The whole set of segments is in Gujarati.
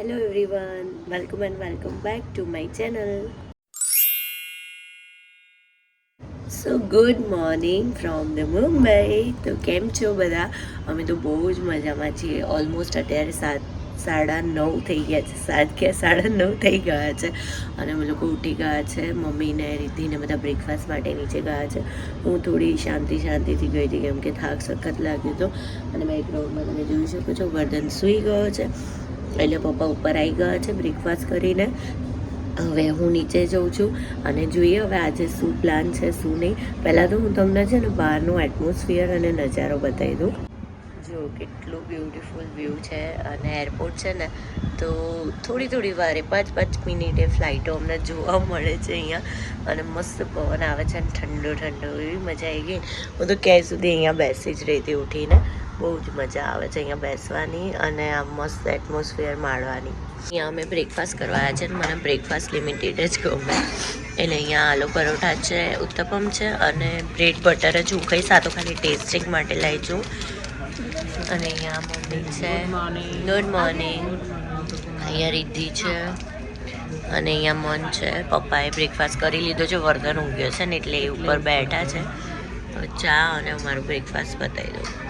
Hello everyone welcome and welcome back to my channel so good morning from the Mumbai તો કેમ છો બધા? અમે તો બહુ જ મજામાં છીએ. ઓલમોસ્ટ અત્યારે સાત, સાડા નવ થઈ ગયા છે. સાત કે સાડા નવ થઈ ગયા છે. અને અમે લોકો ઉઠી ગયા છે, મમ્મીને રીતિને બધા બ્રેકફાસ્ટ માટે નીચે ગયા છે. હું થોડી શાંતિ શાંતિથી ગઈ હતી, કેમ કે થાક સખત લાગ્યો હતો. અને બેકગ્રાઉન્ડમાં તમે જોઈ શકો છો, વર્ધન સૂઈ ગયો છે. એટલે પપ્પા ઉપર આવી ગયા છે બ્રેકફાસ્ટ કરીને. હવે હું નીચે જઉં છું અને જોઈએ હવે આજે શું પ્લાન છે, શું નહીં. પહેલાં તો હું તમને છે ને બહારનું એટમોસ્ફિયર અને નજારો બતાવી દઉં. જો કેટલું બ્યુટિફુલ વ્યૂ છે અને એરપોર્ટ છે ને, તો થોડી થોડી વારે પાંચ પાંચ મિનિટે ફ્લાઇટો અમને જોવા મળે છે અહીંયા. અને મસ્ત પવન આવે છે અને ઠંડો ઠંડો, એવી મજા આવી ગઈ હું તો ક્યાંય સુધી અહીંયા બેસી જ રહી હતી ઉઠીને. બહુ જ મજા આવે છે અહીંયા બેસવાની અને આ મસ્ત એટમોસ્ફિયર માણવાની. અહીંયા અમે બ્રેકફાસ્ટ કરવા આવ્યા છે મને બ્રેકફાસ્ટ લિમિટેડ જ ગમે. એટલે અહીંયા આલુ પરોઠા છે ઉત્તપમ છે અને બ્રેડ બટર જ હું ખાઈશ. આ તો ખાલી ટેસ્ટિંગ માટે લઈ છું અને અહીંયા મમ્મી છે. ગુડ મોર્નિંગ અહીંયા રિદ્ધિ છે અને અહીંયા મન છે. પપ્પાએ બ્રેકફાસ્ટ કરી લીધો છે. વર્ધન ઊંઘ્યો છે ને એટલે એ ઉપર બેઠા છે. ચા અને અમારું બ્રેકફાસ્ટ બતાવી દઉં.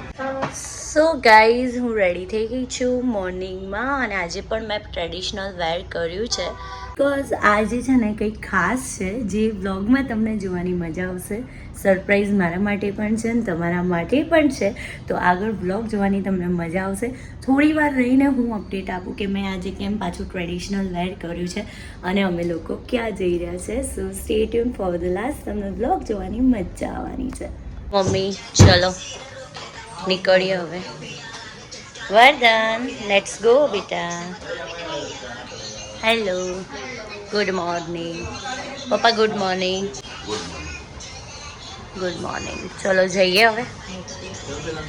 સો ગાઈઝ હું રેડી થઈ ગઈ છું મોર્નિંગમાં અને આજે પણ મેં ટ્રેડિશનલ વેર કર્યું છે. બિકોઝ આજે છે ને કંઈક ખાસ છે, જે બ્લોગમાં તમને જોવાની મજા આવશે. સરપ્રાઈઝ મારા માટે પણ છે ને તમારા માટે પણ છે. તો આગળ બ્લોગ જોવાની તમને મજા આવશે. થોડી વાર રહીને હું અપડેટ આપું કે મેં આજે કેમ પાછું ટ્રેડિશનલ વેર કર્યું છે અને અમે લોકો ક્યાં જઈ રહ્યા છે. So stay tune for the last તમને બ્લોગ જોવાની મજા આવવાની છે. મમ્મી, ચલો. નીકળીએ હવે. વર્ધન લેટ્સ ગો બેટા. હેલો ગુડ મોર્નિંગ પપ્પા ગુડ મોર્નિંગ ગુડ મોર્નિંગ ચલો જઈએ હવે.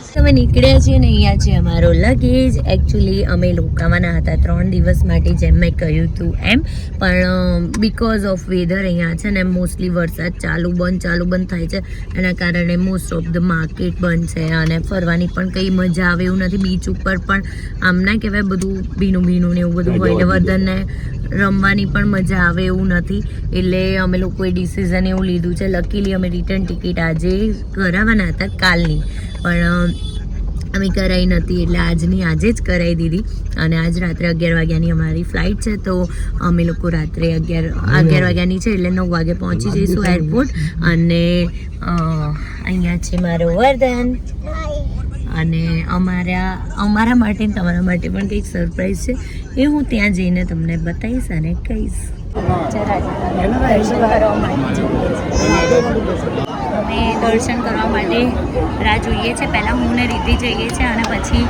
તમે નીકળ્યા છીએ ને અહીંયા છે અમારો લગેજ એકચ્યુઅલી અમે રોકાવાના હતા ત્રણ દિવસ માટે જેમ મેં કહ્યું હતું એમ. પણ બિકોઝ ઓફ વેધર અહીંયા છે ને મોસ્ટલી વરસાદ ચાલુ બંધ ચાલુ બંધ થાય છે. એના કારણે મોસ્ટ ઓફ ધ માર્કેટ બંધ છે અને ફરવાની પણ કંઈ મજા આવે એવું નથી. બીચ ઉપર પણ આમ ના કહેવાય, બધું ભીનું ભીનું ને એવું બધું હોય ને વર્ધનને રમવાની પણ મજા આવે એવું નથી. એટલે અમે લોકોએ ડિસિઝન એવું લીધું છે. લકીલી અમે રિટર્ન ટિકિટ આજે કરાવવાના હતા કાલની. પણ, અમે કરાવી નથી એટલે આજની આજે જ કરાવી દીધી. અને આજ રાત્રે અગિયાર વાગ્યાની અમારી ફ્લાઇટ છે, તો અમે લોકો રાત્રે અગિયાર અગિયાર વાગ્યાની છે એટલે નવ વાગે પહોંચી જઈશું એરપોર્ટ અને અહીંયા છે મારો વર્ધન અને અમારા અમારા માટે તમારા માટે પણ કંઈક સરપ્રાઈઝ છે. એ હું ત્યાં જઈને તમને બતાવીશ અને કહીશ. અમે દર્શન કરવા માટે રાહ જોઈએ છે. પહેલાં હું ને રીતિ જઈએ છીએ અને પછી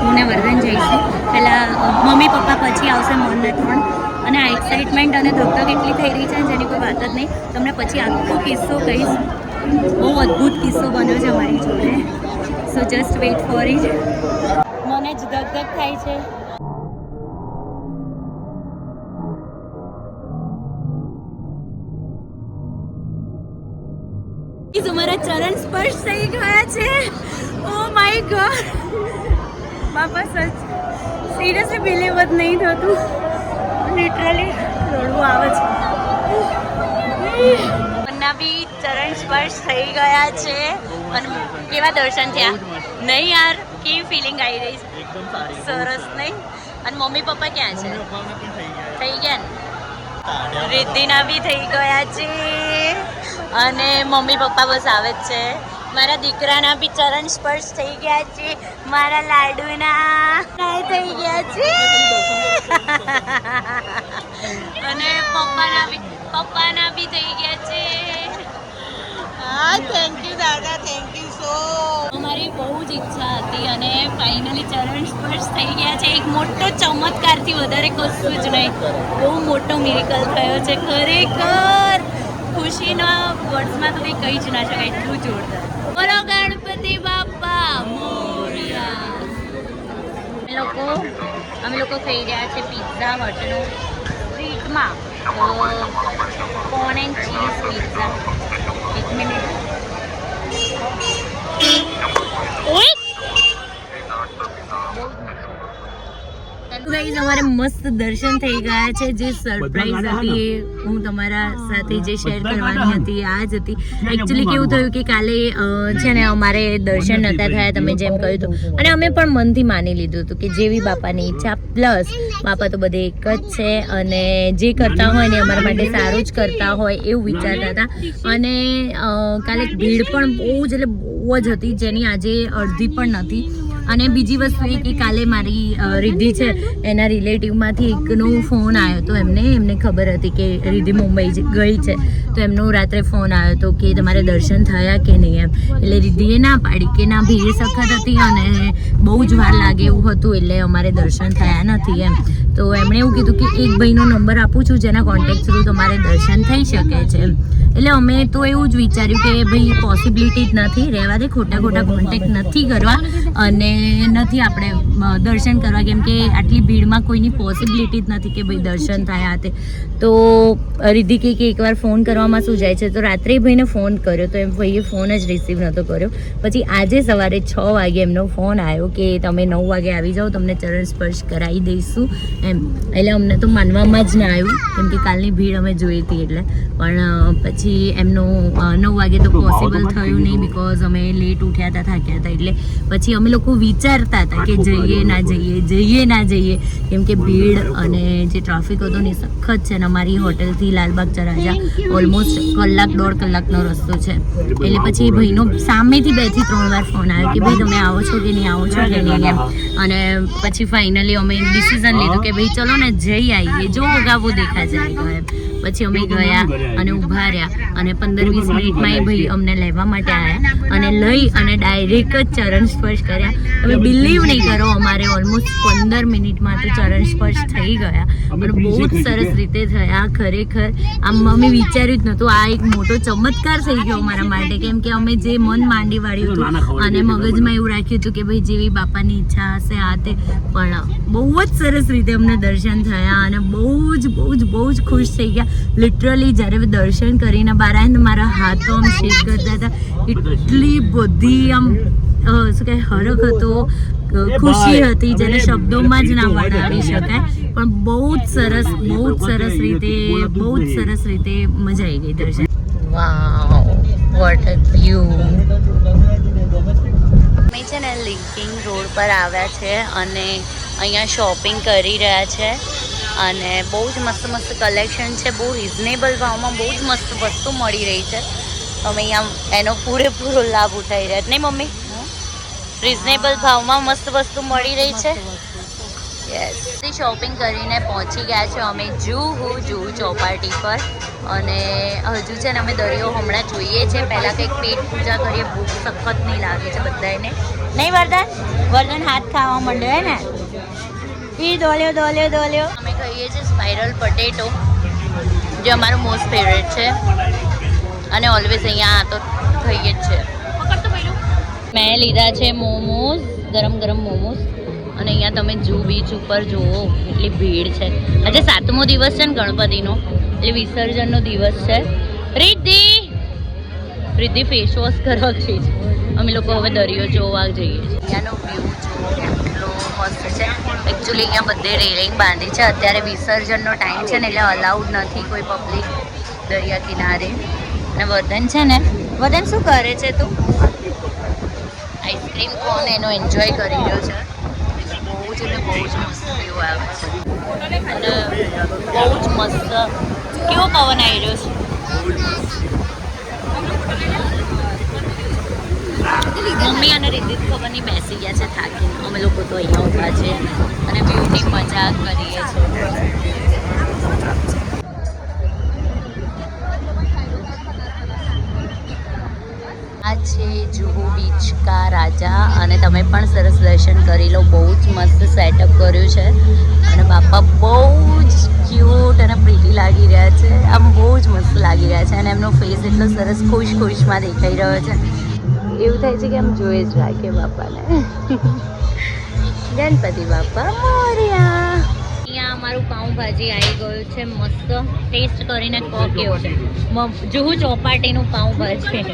હું ને વર્ધન જઈશું. પહેલાં મમ્મી પપ્પા પછી આવશે મોનને ત્રણ. અને આ એક્સાઇટમેન્ટ અને ધગધગ એટલી થઈ રહી છે જેની કોઈ વાત જ નહીં. તમને પછી આખો કિસ્સો કહીશ. બહુ અદ્ભુત કિસ્સો બન્યો છે અમારી જોડે. So just wait for it મને જ ધગધગ થાય છે. ચરણ થઈ ગયા છે. ઓ માય ગોડ બાપા સચ. સિરિયસલી બિલીવ જ નહીં થતું. લિટરલી રડવું આવે છે. મન્ના બી ચરણ સ્પર્શ થઈ ગયા છે. અને કેવા દર્શન થયા? નહીં યાર કેવી ફિલિંગ આવી રહી છે? સરસ નહીં? અને મમ્મી પપ્પા ક્યાં છે? થઈ ગયા થઈ ને? રિદ્ધિના બી થઈ ગયા છે. અને મમ્મી પપ્પા બસ આવે જ છે. મારા દીકરાના બી ચરણ સ્પર્શ થઈ ગયા છે. મારા લાડુના. થઈ ગયા છે. અને પપ્પાના બી પપ્પાના બી થઈ ગયા છે. હા થેન્ક યુ દાદા થેન્ક યુ સો અમારી બહુ જ ઈચ્છા હતી અને ફાઇનલી ચરણ સ્પર્શ થઈ ગયા છે. એક મોટો ચમત્કારથી વધારે કશું જ નહીં. બહુ મોટો મિરેકલ થયો છે. ખરેખર ખુશીના વર્ડ્સમાં તો કંઈ કહી જ ના શકાય. એટલું જોરદાર. લોકો, અમે લોકો ખાઈ રહ્યા છે પિઝા હટનું સ્ટ્રીટમાં કોર્ન એન્ડ ચીઝ પિઝા એક મિનિટ ઓય તને ગાઈઝ અમારે મસ્ત દર્શન થઈ ગયા છે જે સરપ્રાઈઝ હતી એ હું તમારા સાથે જે શેર કરવાની હતી આ જ હતી એકચ્યુઅલી કેવું થયું કે કાલે છે ને અમારે દર્શન નતા થયા તમે જેમ કહ્યું હતું. અને અમે પણ મનથી માની લીધું હતું કે જેવી બાપાની ઈચ્છા પ્લસ બાપા તો બધે એક જ છે અને જે કરતા હોય ને અમારા માટે સારું જ કરતા હોય એવું વિચારતા હતા. અને કાલે ભીડ પણ બહુ જ એટલે બહુ જ હતી જેની આજે અડધી પણ નથી. અને બીજી વસ્તુ એ કે કાલે મારી રિદ્ધિ છે, એના રિલેટિવમાંથી એકનો ફોન આવ્યો હતો એમને એમને ખબર હતી કે રિદ્ધિ મુંબઈ ગઈ છે. તો એમનો રાત્રે ફોન આવ્યો હતો કે તમારે દર્શન થયા કે નહીં એમ. એટલે રિદ્ધિએ ના પાડી કે ના, ભીડ સખત હતી અને બહુ જ વાર લાગે એવું હતું એટલે અમારે દર્શન થયા નથી એમ. તો એમણે એવું કીધું કે એક ભાઈનો નંબર આપું છું, જેના કોન્ટેક્ટ થ્રુ તમારે દર્શન થઈ શકે છે એમ. એટલે અમે તો એવું જ વિચાર્યું કે ભાઈ પોસિબિલિટી જ નથી રહેવા દે ખોટા ખોટા કોન્ટેક્ટ નથી કરવા અને નથી આપણે દર્શન કરવા. કેમ કે આટલી ભીડમાં કોઈની પોસિબિલિટી જ નથી કે ભાઈ દર્શન થાય તે. તો રિદ્ધિ કે એકવાર ફોન કરવામાં શું જાય છે તો રાત્રે ભાઈને ફોન કર્યો. તો એમ ભાઈએ ફોન જ રિસીવ નહોતો કર્યો. પછી આજે સવારે છ વાગે એમનો ફોન આવ્યો કે તમે નવ વાગે આવી જાઓ તમને ચરણ સ્પર્શ કરાવી દઈશું. એમ. એટલે અમને તો માનવામાં જ ના આવ્યું કેમ કે કાલની ભીડ અમે જોઈ હતી એટલે. પણ અ, પછી એમનું નવ વાગે તો પોસિબલ થયું નહીં બિકોઝ અમે લેટ ઉઠ્યા હતા થાક્યા હતા એટલે પછી અમે લોકો વિચારતા હતા કે જઈએ ના જઈએ જઈએ ના જઈએ. કેમ કે ભીડ અને જે ટ્રાફિક હતો ને સખત છે ને અમારી હોટેલથી લાલબાગ ચરાજા ઓલમોસ્ટ કલાક દોઢ કલાકનો રસ્તો છે. એટલે પછી ભાઈનો સામેથી બેથી ત્રણ વાર ફોન આવ્યો કે ભાઈ તમે આવો છો કે નહીં? આવો છો કે નહીં? એમ. અને પછી ફાઇનલી અમે ડિસિઝન લીધું કે ભાઈ ચલો ને જઈ આવીએ જો ઉગાવો દેખા જાય. એમ. પછી અમે ગયા અને ઊભા રહ્યા. અને પંદર વીસ મિનિટમાં એ ભાઈ અમને લેવા માટે આવ્યા અને લઈ અને ડાયરેક્ટ જ ચરણ સ્પર્શ કર્યા. તમે બિલીવ નહીં કરો અમારે ઓલમોસ્ટ પંદર મિનિટમાં તો ચરણ સ્પર્શ થઈ ગયા. પણ બહુ જ સરસ રીતે થયા ખરેખર. આમ અમે વિચાર્યું જ નહોતું. આ એક મોટો ચમત્કાર થઈ ગયો અમારા માટે કેમ કે અમે જે મન માંડી વાળ્યું હતું અને મગજમાં એવું રાખ્યું હતું કે ભાઈ જેવી બાપાની ઈચ્છા હશે આ તે. પણ બહુ જ સરસ રીતે અમને દર્શન થયા અને બહુ જ બહુ જ બહુ જ ખુશ થઈ ગયા. લિટરલી જ્યારે દર્શન કરીને બહાર આવ્યા મારા હાથો આમ શેક કરતા હતા. એટલી બધી આમ શું કહે હરખ હતો. ખુશી હતી જેને શબ્દોમાં જ ના વર્ણવી શકાય. પણ બહુ જ સરસ બહુ જ સરસ રીતે બહુ જ સરસ રીતે મજા આવી ગઈ દર્શન. વાવ વોટ અ વ્યૂ અમે છે ને લિંકિંગ રોડ પર આવ્યા છે અને અહીંયા શોપિંગ કરી રહ્યા છે. અને બહુ જ મસ્ત મસ્ત કલેક્શન છે, બહુ રિઝનેબલ ભાવમાં બહુ જ મસ્ત વસ્તુ મળી રહી છે. અમે અહીંયા એનો પૂરેપૂરો લાભ ઉઠાવી રહ્યા નહીં મમ્મી? રિઝનેબલ ભાવમાં મસ્ત વસ્તુ મળી રહી છે? યસ શોપિંગ કરીને પહોંચી ગયા છે અમે. જુહુ જુહુ ચોપાટી પર. અને હજુ છે ને અમે દરિયો હમણાં જોઈએ છે. પહેલાં કંઈક પેટ પૂજા કરીએ, ભૂખ સખત નહીં લાગે છે બધાને નહીં વરદાન? વરદાન હાથ ખાવા માંડ્યો હે ને? ઈ દોલ્યો દોલ્યો દોલ્યો. અમે કહીએ છીએ સ્પાઇરલ પટેટો જે અમારું મોસ્ટ ફેવરેટ છે. અને ઓલવેઝ અહીંયા તો થઈએ જ છે. મેં લીધા છે મોમોઝ ગરમ ગરમ મોમોઝ. અને અહીંયા તમે જુ બીચ ઉપર જુઓ એટલી ભીડ છે. આજે સાતમો દિવસ છે ને ગણપતિનો. એટલે વિસર્જનનો દિવસ છે. રિદ્ધિ! રિદ્ધિ ફેસ વોશ કરવા ગઈ છે. અમે લોકો હવે દરિયો જોવા જઈએ છીએ. ત્યાંનો વ્યૂ કેટલો મસ્ત છે. એકચ્યુઅલી અહીંયા બધે રેલિંગ બાંધી છે. અત્યારે વિસર્જનનો ટાઈમ છે ને એટલે અલાઉડ નથી કોઈ પબ્લિક દરિયા કિનારે. અને વર્ધન છે ને વર્ધન શું કરે છે તું? આઈસ્ક્રીમ કોન એનો એન્જોય કરી રહ્યો છે. બહુ જ એટલે બહુ જ મસ્ત વ્યૂ આવે છે. અને બહુ જ મસ્ત. કેવો પવન આવી રહ્યો છે? મમ્મી અને રીતિ ખબર નહીં બેસી ગયા છે થાકીને. અમે લોકો તો અહીંયા ઊભા છે અને બ્યુટી મજા કરીએ છીએ. આ છે જુહુ બીચ કા રાજા અને તમે પણ સરસ દર્શન કરી લો. બહુ જ મસ્ત સેટઅપ કર્યું છે. અને બાપા બહુ જ ક્યુટ અને પ્રીટી લાગી રહ્યા છે. આમ બહુ જ મસ્ત લાગી રહ્યા છે અને એમનો ફેસ એટલો સરસ ખુશ ખુશમાં દેખાઈ રહ્યો છે. એવું થાય છે કે આમ જોઈ જ રાખે બાપાને. ગણપતિ બાપા મોર્યા. અમારું પાઉંભાજી આવી ગયું છે, મસ્ત ટેસ્ટ કરીને કહો કેવો છે. જુહુ ચોપાટીનું પાઉંભાજી.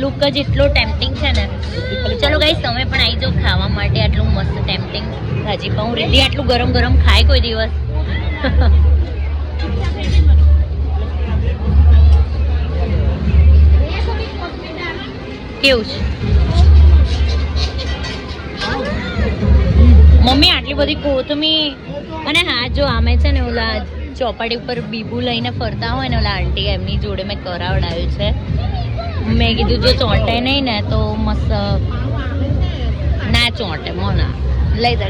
લુક જ એટલો ટેમ્પટિંગ છે ને. ચલો ગાઈસ તમે પણ આવી જાઓ ખાવા માટે, આટલું મસ્ત ટેમ્પટિંગ ભાજી પાઉં રેડી આટલું ગરમ ગરમ ખાય કોઈ દિવસ. કેવું છે. મમ્મી, આટલી બધી કોથમી અને હા, જો આમે છે ને ઓલા ચોપાટી ઉપર બીબુ લઈને ફરતા હોય ને ઓલા આંટી, એમની જોડે મેં કરાવડાવ્યું છે. મેં કીધું, જો ચોંટે નહીં ને તો મસ્ત ના ચોંટે, મોના. લઈ દે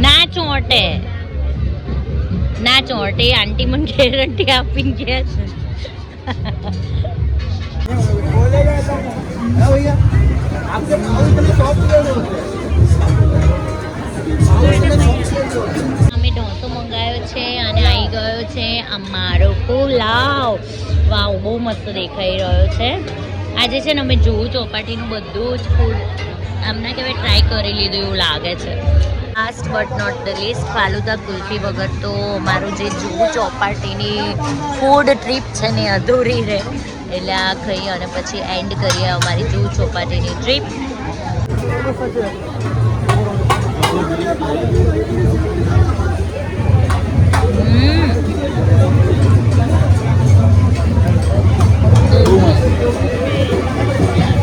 ના ચોંટે. ના ચોંટે. આંટી મને ગેરંટી આપીને ગયા છે. અમે ઢોસો મંગાવ્યો છે અને આવી ગયો છે અમારો પુલાવ. વાવ, બહુ મસ્ત દેખાઈ રહ્યો છે. આજે છે ને અમે જોવું ચોપાટીનું બધું જ ફૂડ આમના કહેવાય ટ્રાય કરી લીધું એવું લાગે છે. Last but not the least falooda kulfi વગર તો અમારું જે જુહુ ચોપાટીની ફૂડ ટ્રીપ છે ને અધૂરી રહે. એટલે આ ખાઈ અને પછી એન્ડ કરીએ અમારી જુહુ ચોપાટીની ટ્રીપ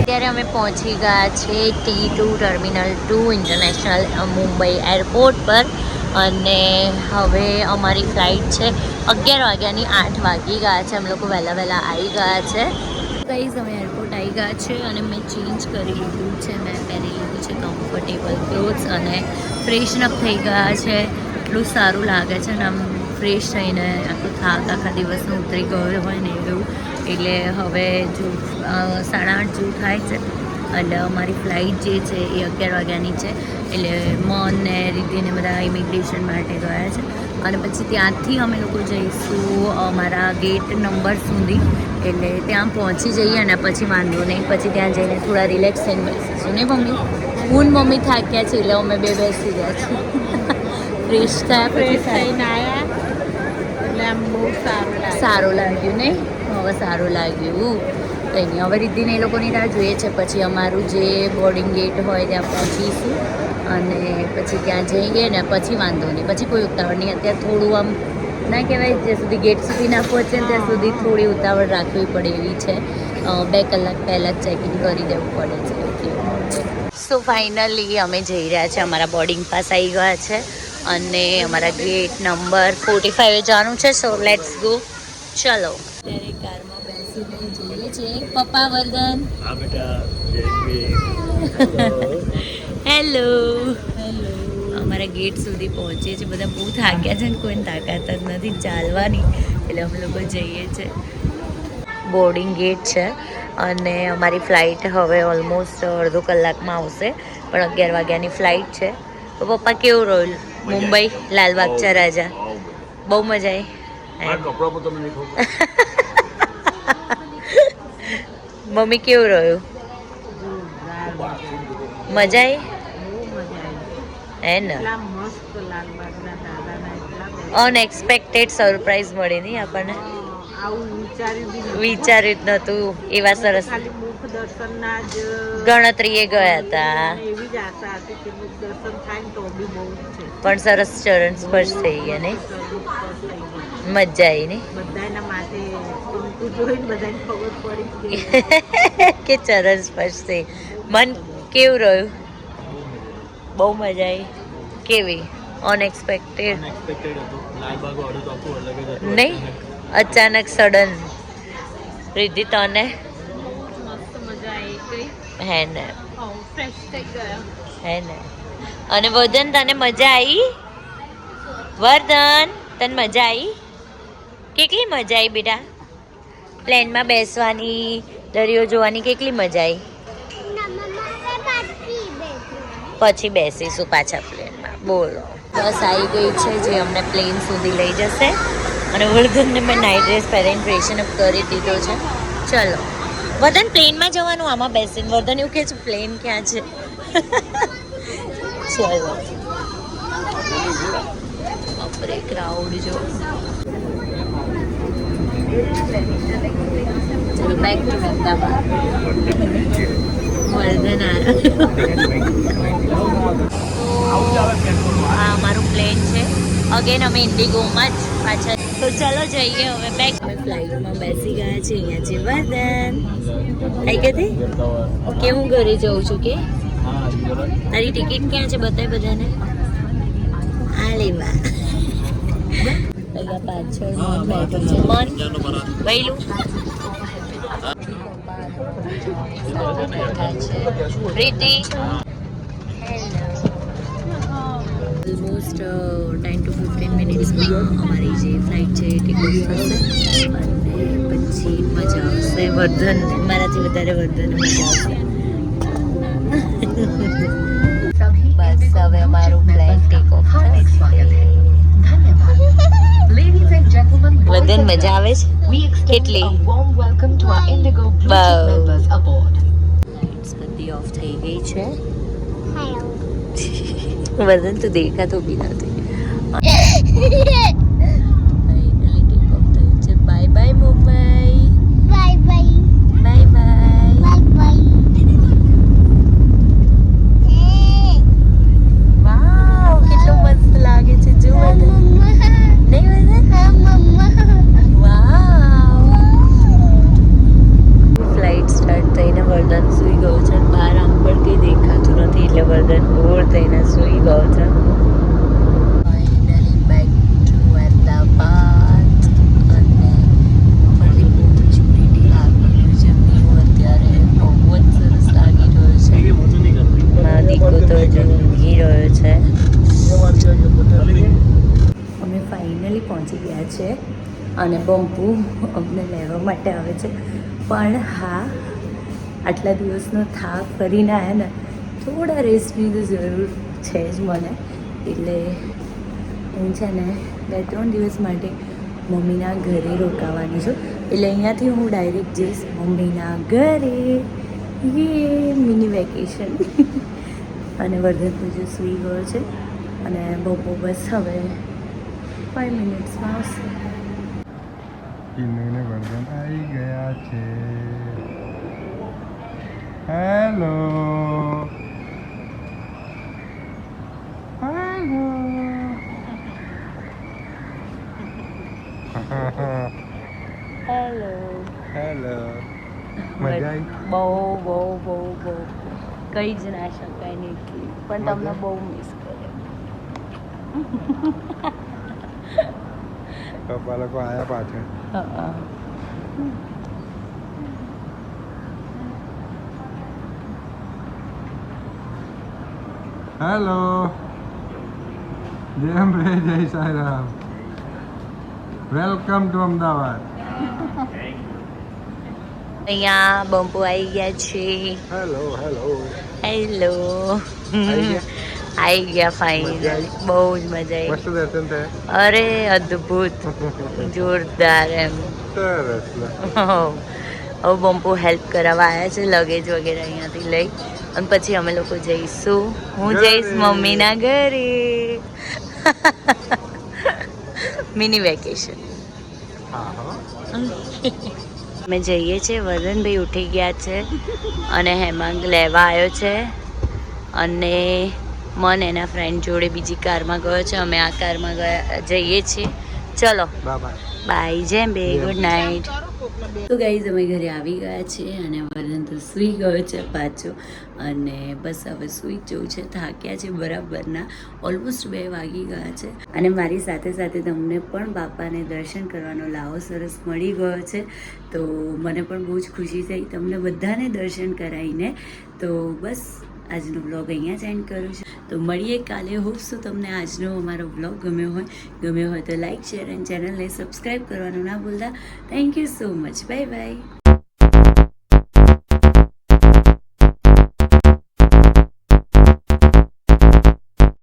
અત્યારે અમે પહોંચી ગયા છે T two terminal two international Mumbai airport પર. અને હવે અમારી ફ્લાઇટ છે અગિયાર વાગ્યાની આઠ વાગી ગયા છે. અમે લોકો વહેલા વહેલા આવી ગયા છે. કઈ અમે એરપોર્ટ આવી ગયા છે અને મેં ચેન્જ કરી લીધું છે. મેં પહેરી લીધું છે કમ્ફર્ટેબલ ક્લોથ્સ અને ફ્રેશન અપ થઈ ગયા છે. એટલું સારું લાગે છે ને આમ ફ્રેશ થઈને આખું થાક આખા દિવસનો ઉતરી ગયો હોય ને એવું. એટલે હવે જો સાડા આઠ જેવું થાય છે. એટલે અમારી ફ્લાઇટ જે છે એ અગિયાર વાગ્યાની છે. એટલે મન ને રીતિને બધા ઇમિગ્રેશન માટે ગયા છે. અને પછી ત્યાંથી અમે લોકો જઈશું અમારા ગેટ નંબર સુધી. એટલે ત્યાં પહોંચી જઈએ અને પછી વાંધો નહીં. પછી ત્યાં જઈને થોડા રિલેક્સ થઈને બેસીશું. ને મમ્મી? હું મમ્મી થાક્યા છે એટલે અમે બે બેસી ગયા છીએ. ફ્રેશ થયા ફ્રેશ થઈને આવ્યા એટલે આમ બહુ સારું સારું લાગ્યું ને હવે સારું લાગ્યું. કંઈ નહીં. હવે રિદ્ધિને એ લોકોની રાહ જોઈએ છે. પછી અમારું જે બોર્ડિંગ ગેટ હોય ત્યાં પહોંચીશું અને પછી ત્યાં જઈએ ને પછી વાંધો નહીં. પછી કોઈ ઉતાવળ નહીં. અત્યારે થોડું આમ ના કહેવાય, જ્યાં સુધી ગેટ સુધી ના પહોંચે ત્યાં સુધી થોડી ઉતાવળ રાખવી પડે એવી છે. બે કલાક પહેલાં જ ચેકિંગ કરી દેવું પડે છે. સો ફાઇનલી અમે જઈ રહ્યા છે. અમારા બોર્ડિંગ પાસ આવી ગયા છે અને અમારા ગેટ નંબર ફોર્ટી ફાઇવે જવાનું છે. સો લેટ્સ ગો ચલો. પપ્પા વર્ધન. હા બેટા જય હેલો અમારા ગેટ સુધી પહોંચીએ છીએ. બધા બહુ થાક્યા છે ને કોઈને તાકાત જ નથી ચાલવાની. એટલે અમે લોકો જઈએ છીએ બોર્ડિંગ ગેટ છે અને અમારી ફ્લાઇટ હવે ઓલમોસ્ટ અડધો કલાકમાં આવશે. પણ અગિયાર વાગ્યાની ફ્લાઇટ છે. તો પપ્પા કેવું રહ્યું? મુંબઈ લાલબાગ ચા રાજા? બહુ મજા. આવી. કપડાં તમને મમ્મી કેવું રહ્યું? મજા આવી હે ને? અનએક્સપેક્ટેડ સરપ્રાઈઝ મળી નહીં આપણને. વિચાર્યું. જ નહોતું એવા સરસ ગણતરીએ ગયા હતા. ને પણ સરસ ચરણ સ્પર્શ થઈ ગયા ગયો. મજા આવી નહીં બધાના કે ચરસ ચરણ મન કેવું રહ્યું? બહુ મજા આવી. કેવી? અનએક્સપેક્ટેડ અનએક્સપેક્ટેડ હતું. લાલબાગ વાળું તો આખું અલગ જ હતું નહીં. અચાનક સડન રિદ્ધિ તને? હે ને. હે ને. અને વજન તને મજા આવી? વર્ધન તને મજા આવી? કેટલી મજા આવી બેટા? પ્લેનમાં બેસવાની દરિયો જોવાની કેટલી મજા આવી? પછી બેસીશું પાછા પ્લેનમાં. બોલો. બસ આવી ગઈ છે જે અમને પ્લેન સુધી લઈ જશે. અને વર્ધનને મેં નાઇટ ડ્રેસ પહેરીને ફ્રેશન અપ કરી દીધો છે. ચલો. વર્ધન પ્લેનમાં જવાનું આમાં બેસીને. વર્ધન એવું કહે છે પ્લેન ક્યાં છે? ચલો. ક્રાઉડ જો. ચલો બેક ટુ વર્ધન આ અમારું પ્લેન છે. અગેન અમે ઇન્ડિગોમાં જ પાછા. તો ચલો જઈએ હવે બેક અમે ફ્લાઇટમાં બેસી ગયા છે અહીંયા છે વર્ધન આવી ગઈ હતી કે હું ઘરે જઉં છું કે તારી ટિકિટ ક્યાં છે? બતાય બધાને. આ લેવા અહીંયા પાછળ મન બેઠું છે મન વહેલું Preeti. Almost ten to fifteen મિનિટ્સમાં અમારી જે ફ્લાઇટ છે ટિકિટ થશે. અને પછી મજા આવશે. વર્ધન મારાથી વધારે વર્ધન મજા આવશે. બસ હવે અમારું પ્લેન ટેક ઓફ વર્ધન મજા આવે છે? કેટલી? બધી ઓફ થઈ ગઈ છે. વજન તો દેખાતો બી નથી ફાઇનલી ટેક ઓફ થયું છે bye bye Mumbai bye bye wow કેટલો મસ્ત લાગે છે જો વર્ધન નહીં વર્ધન વાવ ફ્લાઇટ સ્ટાર્ટ થઈને વર્ધન સૂઈ ગયો છે અને બહાર આમ પણ કંઈ દેખાતું નથી એટલે વર્ધન બોર થઈને સૂઈ ગયો છે ફાઇનલી બેક ટુ અમદાવાદ અને ફરી બહુ જ pretty લાગી રહ્યું છે વ્યૂ અત્યારે બહુ જ સરસ લાગી રહ્યો છે મારો દીકરો તો હજુ ઊંઘી રહ્યો છે. અમે ફાઇનલી પહોંચી ગયા છે અને બંપુ અમને લેવા માટે આવે છે. પણ હા આટલા દિવસનો થાક ફરીને આવ્યા ને થોડા રેસ્ટની તો જરૂર છે જ મને. એટલે હું છે ને બે ત્રણ દિવસ માટે મમ્મીના ઘરે રોકાવાની છું. એટલે અહીંયાથી હું ડાયરેક્ટ જઈશ મમ્મીના ઘરે. યે મિની વેકેશન અને વર્ધનપુર જે સુઈ ગયો છે. અને બપો બસ હવે ફાઈવ મિનિટ્સમાં આવશે. ઇન્દુને વર્ધન આવી ગયા છે. હેલો હેલો હેલો મજા આવી બહુ બહુ બહુ બહુ કઈ જ ના શકાય એટલી પણ તમને બહુ મિસ કર્યો. પપ્પા લોકો આયા પાછળ. હેલો જેમ રે જય સાંઈરામ વેલકમ ટુ અમદાવાદ અહીંયા બંપુ આવી ગયા છે. હેલો હેલો હેલો આવી ગયા? આવી ગયા મજા ફાઇનલી આવી? બહુ જ મજા મસ્ત આવી દર્શન થયા? અરે અદ્ભુત. જોરદાર એમ. સરસ લે. હવે બંપુ હેલ્પ કરાવવા આવ્યા છે લગેજ વગેરે અહીંયાથી લઈ. અને પછી અમે લોકો જઈશું. હું જઈશ ઘરે. મમ્મીના ઘરે. મિની વેકેશન હા હા અમે જઈએ છીએ. વરણભાઈ ઉઠી ગયા છે અને હેમાંગ લેવા આવ્યો છે અને મન એના ફ્રેન્ડ જોડે બીજી કારમાં ગયો છે. અમે આ કારમાં ગયા જઈએ છીએ. ચલો. બાય બાય જેમ બે ગુડ નાઇટ તો ગાઈઝ અમે ઘરે આવી ગયા છીએ અને વરદન તો સૂઈ ગયો છે પાછો. અને બસ હવે સૂઈ જવું છે. થાક્યા છે બરાબરના. ઓલમોસ્ટ બે વાગી ગયા છે. અને મારી સાથે સાથે તમને પણ બાપાને દર્શન કરવાનો લાવો સરસ મળી ગયો છે. તો મને પણ બહુ જ ખુશી થઈ. તમને બધાને દર્શન કરાવીને. તો બસ આજનો બ્લોગ અહીંયા જ એન્ડ કરું છું. તો મળીએ કાલે. હોપ શું તમને આજનો અમારો બ્લોગ ગમ્યો હોય. ગમ્યો હોય તો લાઇક શેર અને ચેનલને સબસ્ક્રાઈબ કરવાનું ના ભૂલતા. Thank you so much bye bye